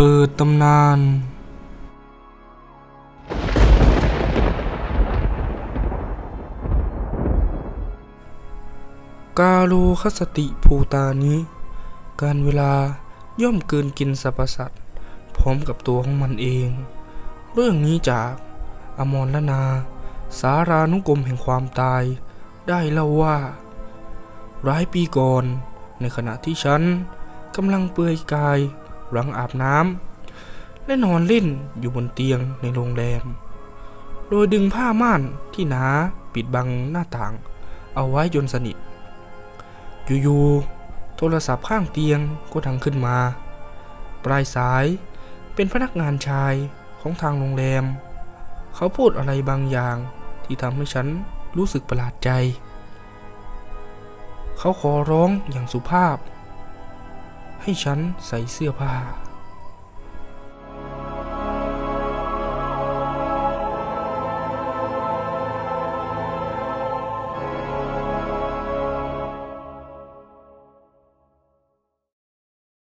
เปิดตำนาน กาโลคสติภูตานี้ การเวลาย่อมเกินกินสรรพสัตว์พร้อมกับตัวของมันเอง เรื่องนี้จากอมรลนา สารานุกรมแห่งความตาย ได้เล่าว่า ร้ายปีก่อน ในขณะที่ฉันกำลังเปลือยกาย หลังอาบน้ำและนอนเล่นอยู่บนเตียงในโรงแรม โดยดึงผ้าม่านที่หนาปิดบังหน้าต่าง เอาไว้จนสนิท อยู่ๆโทรศัพท์ข้างเตียงก็ดังขึ้นมา ปลายสายเป็นพนักงานชายของทางโรงแรม เขาพูดอะไรบางอย่างที่ทำให้ฉันรู้สึกประหลาดใจ เขาขอร้องอย่างสุภาพ ให้ฉันใส่เสื้อผ้า